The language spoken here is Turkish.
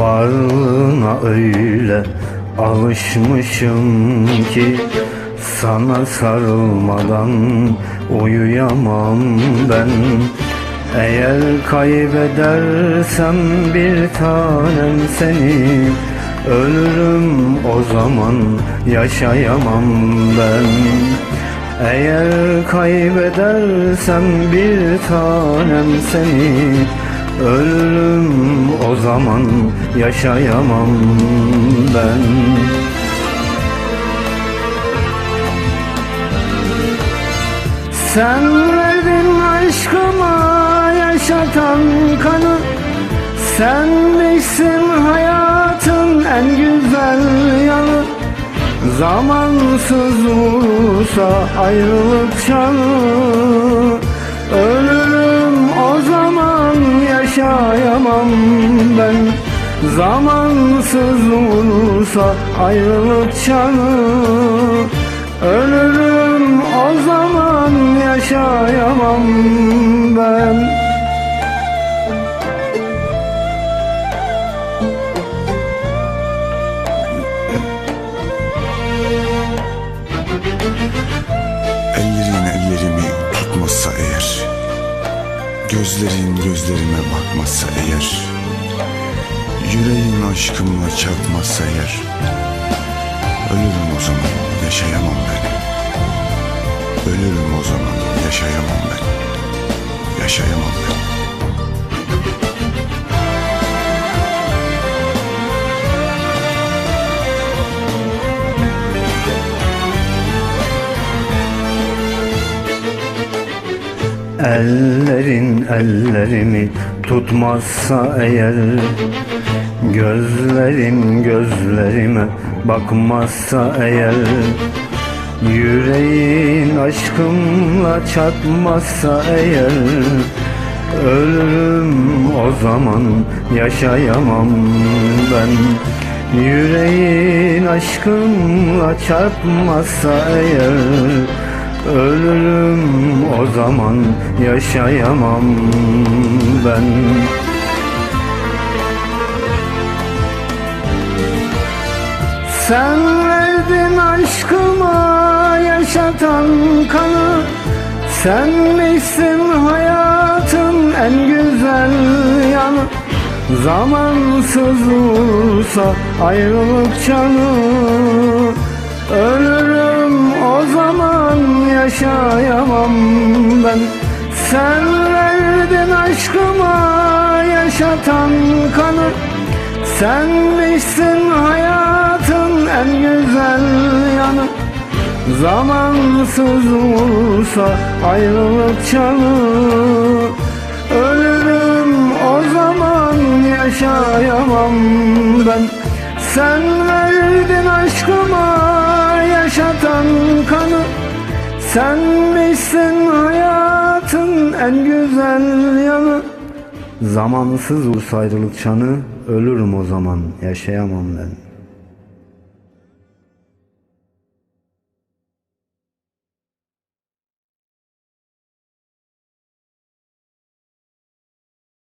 Varlığına öyle alışmışım ki Sana sarılmadan uyuyamam ben. Eğer kaybedersem bir tanem seni Ölürüm o zaman yaşayamam ben. Eğer kaybedersem bir tanem seni Ölürüm o zaman yaşayamam ben. Sen verdin aşkıma yaşatan kanı. Sen misin hayatın en güzel yanı. Zamansız vursa ayrılık çanı Ölürüm yaşayamam ben. Zamansız vursa ayrılık çanı Ölürüm o zaman yaşayamam ben Gözlerin gözlerime bakmazsa eğer Yüreğin aşkımla çarpmazsa eğer Ölürüm o zaman yaşayamam ben. Ölürüm o zaman yaşayamam ben. Yaşayamam ben Ellerin ellerimi tutmazsa eğer Gözlerin gözlerime bakmazsa eğer Yüreğin aşkımla çarpmazsa eğer Ölürüm o zaman yaşayamam ben. Yüreğin aşkımla çarpmazsa eğer Ölürüm o zaman yaşayamam ben. Sen verdin aşkıma yaşatan kanı Sen misin hayatın en güzel yanı. Zamansız vursa ayrılık çanı Ölürüm o zaman yaşayamam ben. Sen verdin aşkıma yaşatan kanı. Sen misin hayatın en güzel yanı. Zamansız vursa ayrılık çanı Ölürüm o zaman yaşayamam ben. Sen verdin aşkıma yaşatan kanı Sen misin hayatın en güzel yanı? Zamansız vursa ayrılık çanı Ölürüm o zaman yaşayamam ben